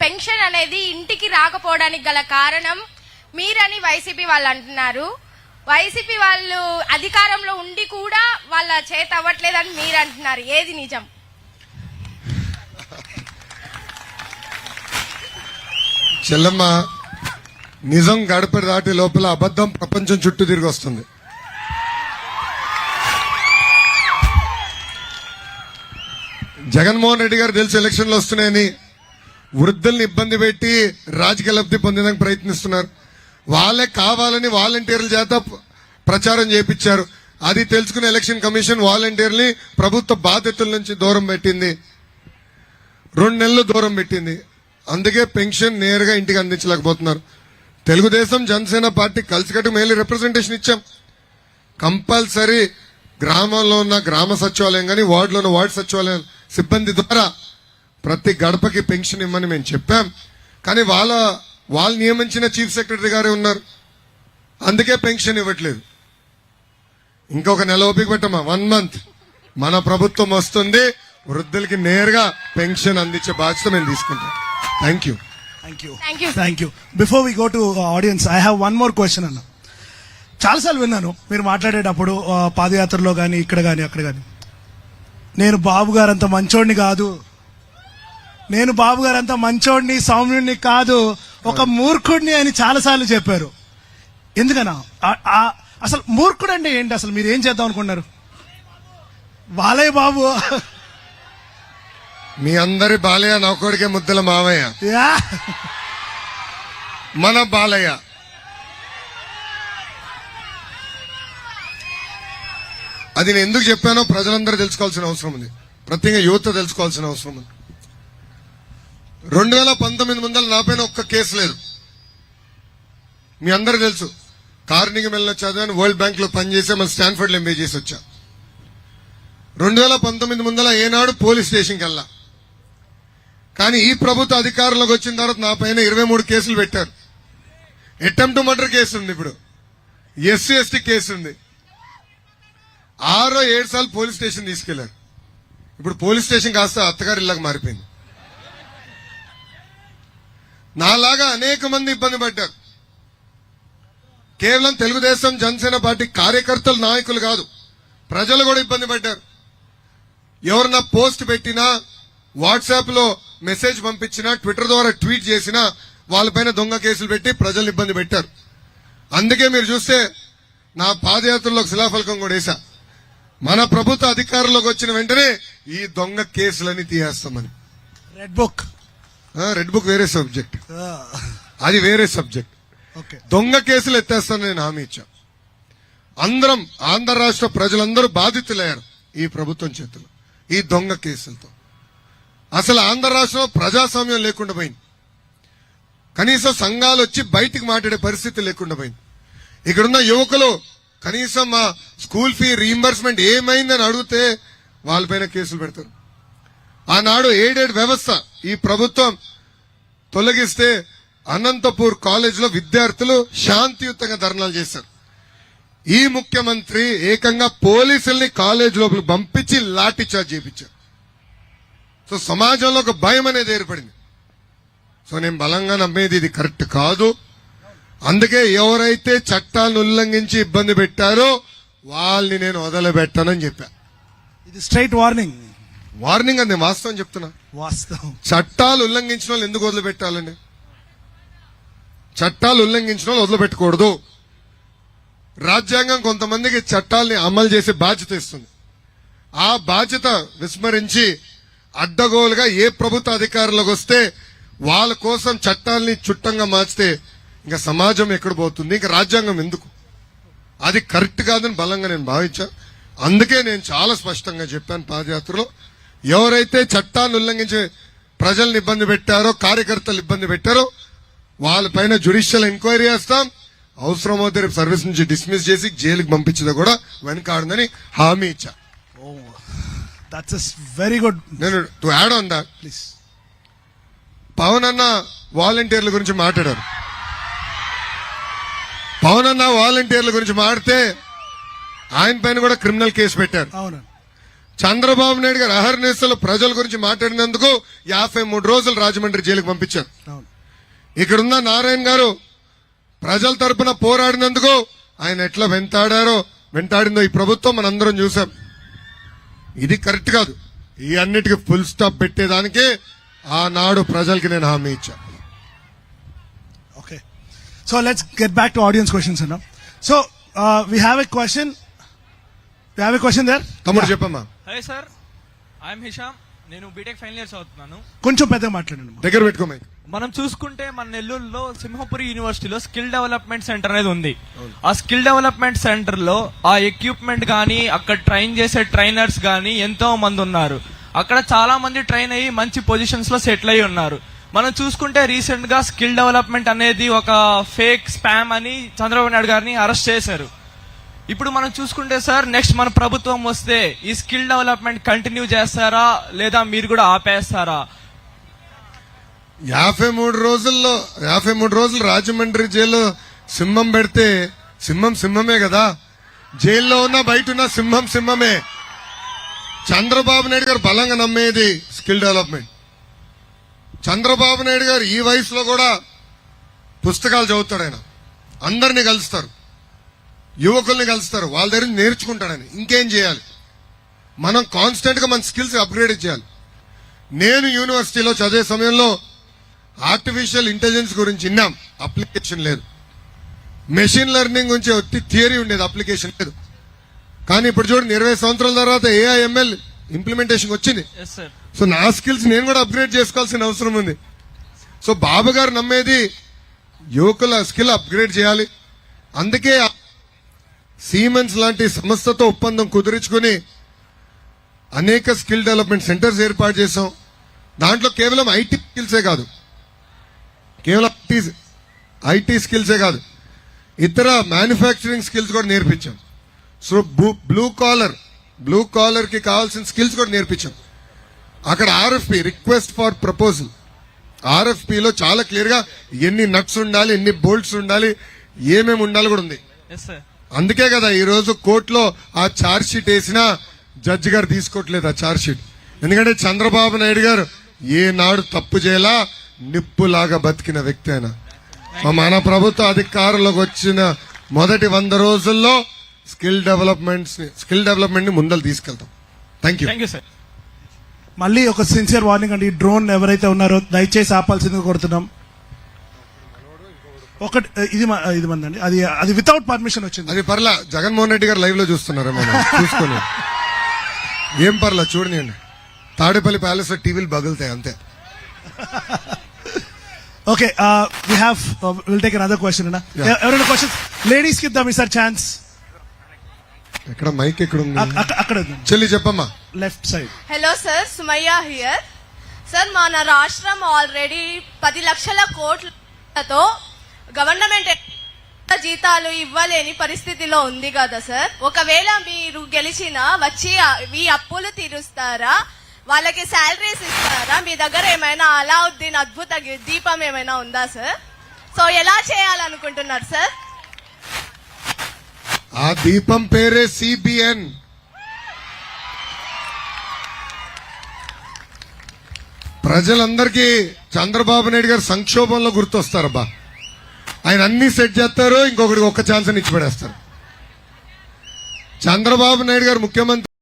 Pension అనేది ఇంటికి రాకపోవడానికి గల కారణం మీరని వైసీపీ వాళ్ళు అంటున్నారు. వైసీపీ వాళ్ళు అధికారంలో ఉండి కూడా వాళ్ళ చేత అవ్వట్లేదని మీరు అంటున్నారు. ఏది నిజం? చెల్లమ్మ నిజం గడప దాటి లోపల అబద్ధం ప్రపంచం చుట్టూ తిరిగి వస్తుంది. జగన్మోహన్ రెడ్డి గారు తెలుసు ఎలక్షన్లు వస్తున్నాయని వృద్ధుల్ని ఇబ్బంది పెట్టి రాజకీయ లబ్ధి పొందడానికి ప్రయత్నిస్తున్నారు. వాళ్ళే కావాలని వాలంటీర్ల చేత ప్రచారం చేపించారు. అది తెలుసుకున్న ఎలక్షన్ కమిషన్ వాలంటీర్ని ప్రభుత్వ బాధ్యతల నుంచి దూరం పెట్టింది. రెండు నెలలు దూరం పెట్టింది. అందుకే పెన్షన్ నేరుగా ఇంటికి అందించలేకపోతున్నారు. తెలుగుదేశం జనసేన పార్టీ కలిసికట్టు మేలు రిప్రజెంటేషన్ ఇచ్చాం. కంపల్సరీ గ్రామంలో ఉన్న గ్రామ సచివాలయం కానీ వార్డులో ఉన్న వార్డు సచివాలయం సిబ్బంది ద్వారా ప్రతి గడపకి పెన్షన్ ఇమ్మని మేము చెప్పాం. కానీ వాళ్ళ వాళ్ళు నియమించిన చీఫ్ సెక్రటరీ గారే ఉన్నారు. అందుకే పెన్షన్ ఇవ్వట్లేదు. ఇంకొక నెల ఓపిక పెట్టమ్మా. One month. మన ప్రభుత్వం వస్తుంది. వృద్ధులకి నేరుగా పెన్షన్ అందించే బాధ్యత మేము తీసుకుంటాం. Thank you. Thank you. Thank you before we go to audience I have one more question అన్న. చాలాసార్లు విన్నాను. మీరు మాట్లాడేటప్పుడు ఆ, పాదయాత్రలో కానీ ఇక్కడ కానీ అక్కడ కానీ నేను బాబు గారు అంత మంచోడిని కాదు. నేను బాబు గారు అంత మంచోడిని సౌమ్యుడిని కాదు ఒక మూర్ఖుడిని అని చాలాసార్లు చెప్పారు. ఎందుకనా అసలు మూర్ఖుడు అంటే ఏంటి అసలు? మీరు ఏం చేద్దాం అనుకున్నారు? బాలయ్య బాబు. మీ అందరి బాలయ్య నా కొడుకే ముద్దల మావయ్య. మన బాలయ్య. అది నేను ఎందుకు చెప్పానో ప్రజలందరూ తెలుసుకోవాల్సిన అవసరం ఉంది. ప్రత్యేకంగా యువత తెలుసుకోవాల్సిన అవసరం ఉంది. రెండు వేల పంతొమ్మిది ముందర నా పైన ఒక్క కేసు లేదు. మీ అందరూ తెలుసు. కార్నింగ్ మెల్ల చదివాను వరల్డ్ బ్యాంక్లో పనిచేసే మన స్టాన్ఫర్డ్ ఎంబీ చేసి వచ్చా. రెండు వేల పంతొమ్మిది ముందల ఏనాడు పోలీస్ స్టేషన్కి వెళ్ళా. కానీ ఈ ప్రభుత్వ అధికారంలోకి వచ్చిన తర్వాత నా పైన ఇరవై మూడు కేసులు పెట్టారు. అటెంప్ట్ మర్డర్ కేసు ఉంది ఇప్పుడు. ఎస్సీ ఎస్టీ కేసు ఉంది. ఆరో ఏడు సార్లు పోలీస్ స్టేషన్ తీసుకెళ్ళారు. ఇప్పుడు పోలీస్ స్టేషన్ కాస్త అత్తగారి ఇళ్ళకి మారిపోయింది. నాలాగా అనేక మంది ఇబ్బంది పడ్డారు. కేవలం తెలుగుదేశం జనసేన పార్టీ కార్యకర్తలు నాయకులు కాదు ప్రజలు కూడా ఇబ్బంది పడ్డారు. ఎవరన్నా పోస్ట్ పెట్టినా వాట్సాప్లో మెసేజ్ పంపించినా ట్విట్టర్ ద్వారా ట్వీట్ చేసినా వాళ్ళపైన దొంగ కేసులు పెట్టి ప్రజలు ఇబ్బంది పెట్టారు. అందుకే మీరు చూస్తే నా పాదయాత్రలో శిలాఫలకం కూడా వేశా. మన ప్రభుత్వ అధికారంలోకి వచ్చిన వెంటనే ఈ దొంగ కేసులన్నీ తీయేస్తామని రెడ్ బుక్ రెడ్ బుక్ వేరే సబ్జెక్ట్. అది వేరే సబ్జెక్ట్. ఓకే. దొంగ కేసులు ఎత్తేస్తానని నేను హామీ ఇచ్చా. అందరం ఆంధ్ర రాష్ట్ర ప్రజలందరూ బాధితులయ్యారు ఈ ప్రభుత్వం చేతిలో ఈ దొంగ కేసులతో. అసలు ఆంధ్ర రాష్ట్రంలో ప్రజాస్వామ్యం లేకుండా పోయింది. కనీసం సంఘాలు వచ్చి బయటికి మాట్లాడే పరిస్థితి లేకుండా పోయింది. ఇక్కడున్న యువకులు కనీసం మా స్కూల్ ఫీ రీంబర్స్మెంట్ ఏమైందని అడిగితే వాళ్ళపైన కేసులు పెడతారు. ఆనాడు ఎయిడెడ్ వ్యవస్థ ఈ ప్రభుత్వం తొలగిస్తే అనంతపూర్ కాలేజీలో విద్యార్థులు శాంతియుతంగా ధర్నాలు చేశారు. ఈ ముఖ్యమంత్రి ఏకంగా పోలీసుల్ని కాలేజ్ లోపల పంపించి లాఠీ చార్జ్ చేయించారు సో సమాజంలో ఒక భయం అనేది ఏర్పడింది. సో నేను బలంగా నమ్మేది ఇది కరెక్ట్ కాదు. అందుకే ఎవరైతే చట్టాలను ఉల్లంఘించి ఇబ్బంది పెట్టారో వాళ్ళని నేను వదలబెట్టానని చెప్పా. ఇది స్ట్రైట్ వార్నింగ్. వార్నింగ్ అని నేను వాస్తవం చెప్తున్నా. వాస్తవం. చట్టాలు ఉల్లంఘించిన వాళ్ళు ఎందుకు వదిలిపెట్టాలండి? చట్టాలు ఉల్లంఘించిన వాళ్ళు వదిలిపెట్టకూడదు. రాజ్యాంగం కొంతమందికి చట్టాల్ని అమలు చేసే బాధ్యత ఇస్తుంది. ఆ బాధ్యత విస్మరించి అడ్డగోలుగా ఏ ప్రభుత్వ అధికారంలోకి వస్తే వాళ్ళ కోసం చట్టాల్ని చుట్టంగా మార్చితే ఇంకా సమాజం ఎక్కడ పోతుంది? ఇంకా రాజ్యాంగం ఎందుకు? అది కరెక్ట్ కాదని బలంగా నేను భావించా. అందుకే నేను చాలా స్పష్టంగా చెప్పాను పాదయాత్రలో. ఎవరైతే చట్టాన్ని ఉల్లంఘించి ప్రజల్ని ఇబ్బంది పెట్టారో కార్యకర్తలు ఇబ్బంది పెట్టారో వాళ్ళపైన జ్యుడిషియల్ ఎంక్వైరీ చేస్తాం అవసరమైతే రేపు సర్వీస్ నుంచి డిస్మిస్ చేసి జైలుకి పంపించదో కూడా వెనకాడదని హామీ ఇచ్చా. వెరీ గుడ్ నేను to add on that please Pawan అన్న వాలంటీర్ల గురించి మాట్లాడారు. పవన్ అన్న వాలంటీర్ల గురించి మాడితే ఆయన పైన కూడా క్రిమినల్ కేసు పెట్టారు. అవును చంద్రబాబు నాయుడు గారు అహర్నిశలు ప్రజల గురించి మాట్లాడినందుకు యాభై మూడు రోజులు రాజమండ్రి జైలుకు పంపించారు. ఇక్కడున్న నారాయణ గారు ప్రజల తరపున పోరాడినందుకు ఆయన ఎట్లా వెంటాడారో వెంటాడిందో ఈ ప్రభుత్వం మనందరం చూసాం. ఇది కరెక్ట్ కాదు. ఈ అన్నిటికీ ఫుల్ స్టాప్ పెట్టేదానికి ఆనాడు ప్రజలకి నేను హామీ ఇచ్చాను okay. So let's get back to audience questions అన్న. So we have a question we have a question there తమ్ముడు చెప్పమ్మా. హాయ్ సార్ ఐఎమ్ హిషామ్ నేను బీటెక్ ఫైనల్ ఇయర్స్ అవుతున్నాను కొంచెం పెద్దగా మాట్లాడండి దగ్గర పెట్టుకోమా మనం చూసుకుంటే మన నెల్లూరులో సింహపురి యూనివర్సిటీలో స్కిల్ డెవలప్మెంట్ సెంటర్ అనేది ఉంది. ఆ స్కిల్ డెవలప్మెంట్ సెంటర్లో ఆ ఎక్విప్మెంట్ కానీ అక్కడ ట్రైన్ చేసే ట్రైనర్స్ కానీ ఎంతో మంది ఉన్నారు. అక్కడ చాలా మంది ట్రైన్ అయ్యి మంచి పొజిషన్స్లో సెటిల్ అయి ఉన్నారు. మనం చూసుకుంటే రీసెంట్గా స్కిల్ డెవలప్మెంట్ అనేది ఒక ఫేక్ స్పామ్ అని చంద్రబాబు నాయుడు గారిని అరెస్ట్ చేశారు. ఇప్పుడు మనం చూసుకుంటే సార్ నెక్స్ట్ మన ప్రభుత్వం వస్తే ఈ స్కిల్ డెవలప్మెంట్ కంటిన్యూ చేస్తారా? లేదా మీరు కూడా ఆపేస్తారా? యాభై మూడు రోజుల్లో యాభై మూడు రోజులు రాజమండ్రి జైల్లో సింహం పెడితే సింహం సింహమే కదా? జైల్లో ఉన్న బయట ఉన్న సింహం సింహమే. చంద్రబాబు నాయుడు గారు బలంగా నమ్మేది స్కిల్ డెవలప్మెంట్ చంద్రబాబు నాయుడు గారు ఈ వయసులో కూడా పుస్తకాలు చదువుతాడు ఆయన. అందరినీ కలుస్తారు. యువకుల్ని కలుస్తారు. వాళ్ళ దగ్గర నుంచి నేర్చుకుంటాడు ఆయన ఇంకేం చేయాలి? మనం కాన్స్టెంట్గా మన స్కిల్స్ అప్గ్రేడ్ చేయాలి. నేను యూనివర్సిటీలో చదివే సమయంలో ఆర్టిఫిషియల్ ఇంటెలిజెన్స్ గురించి విన్నాం. అప్లికేషన్ లేదు. మెషిన్ లెర్నింగ్ గురించి ఒత్తి థియరీ ఉండేది. అప్లికేషన్ లేదు. కానీ ఇప్పుడు చూడండి ఇరవై సంవత్సరాల తర్వాత ఏఐఎంఎల్ ఇంప్లిమెంటేషన్ వచ్చింది. సో నా స్కిల్స్ నేను కూడా అప్గ్రేడ్ చేసుకోవాల్సిన అవసరం ఉంది. సో బాబు గారు నమ్మేది యువకుల స్కిల్ అప్గ్రేడ్ చేయాలి. అందుకే సీమెన్స్ లాంటి సంస్థతో ఒప్పందం కుదుర్చుకుని అనేక స్కిల్ డెవలప్మెంట్ సెంటర్స్ ఏర్పాటు చేసాం దాంట్లో కేవలం ఐటీ స్కిల్సే కాదు. కేవలం ఐటీ స్కిల్సే కాదు. ఇతర మ్యానుఫ్యాక్చరింగ్ స్కిల్స్ కూడా నేర్పించాం. సో బ్లూ కాలర్ బ్లూ కాలర్కి కావాల్సిన స్కిల్స్ కూడా నేర్పించాం. అక్కడ ఆర్ఎఫ్పి రిక్వెస్ట్ ఫర్ ప్రపోజల్ ఆర్ఎఫ్పిలో చాలా క్లియర్గా ఎన్ని నట్స్ ఉండాలి ఎన్ని బోల్ట్స్ ఉండాలి ఏమేమి ఉండాలి కూడా ఉంది. అందుకే కదా ఈ రోజు కోర్టులో ఆ ఛార్జ్ షీట్ వేసినా జడ్జి గారు తీసుకోవట్లేదు ఆ ఛార్జ్ షీట్ ఎందుకంటే చంద్రబాబు నాయుడు గారు ఏనాడు తప్పు చేయాలా నిప్పులాగా బతికిన వ్యక్తి ఆయన. మన ప్రభుత్వ అధికారంలోకి వచ్చిన మొదటి వంద రోజుల్లో స్కిల్ డెవలప్మెంట్స్ స్కిల్ డెవలప్మెంట్ని ముందలు తీసుకెళ్తాం. Thank you thank you sir మళ్ళీ ఒక సిన్సియర్ వార్నింగ్ అండి. ఈ డ్రోన్ ఎవరైతే ఉన్నారో దయచేసి ఆపాల్సిందిగా కొడుతున్నాం ఒకటి ఇది ఇది మందండి. అది అది వితౌట్ పర్మిషన్ వచ్చింది. అది పర్లా జగన్మోహన్ రెడ్డి గారు లైవ్లో చూస్తున్నారు చూసుకొని. ఏం పర్లా చూడనియండి. తాడేపల్లి ప్యాలెస్లో టీవీలు బగులుతాయి అంతే. Okay we have will take another question అన్న. ఎవరైనా క్వశ్చన్ లేడీస్కి ఇద్దాం ఈసారి ఛాన్స్ ఎక్కడ మైక్ ఎక్కడ ఉంది అక్కడ చెల్లి చెప్పమ్మా. Left side hello sir Sumayya here sir మన రాష్ట్రం ఆల్రెడీ పది లక్షల కోట్లతో గవర్నమెంట్ జీతాలు ఇవ్వలేని పరిస్థితిలో ఉంది కదా సార్ ఒకవేళ మీరు గెలిచిన వచ్చి మీ ఈ అప్పులు తీరుస్తారా? వాళ్ళకి శాలరీస్ ఇస్తారా? మీ దగ్గర ఏమైనా అలావుద్దీన్ అద్భుత దీపం ఏమైనా ఉందా సార్ సో ఎలా చేయాలనుకుంటున్నారు సార్ ఆ దీపం పేరే సిబిఎన్. ప్రజలందరికీ చంద్రబాబు నాయుడు గారు సంక్షోభంలో గుర్తొస్తారబ్బా. ఆయన అన్ని సెట్ చేస్తారు ఇంకొకటి ఒక్క ఛాన్స్ ఇచ్చి పడేస్తారు చంద్రబాబు నాయుడు గారు ముఖ్యమంత్రి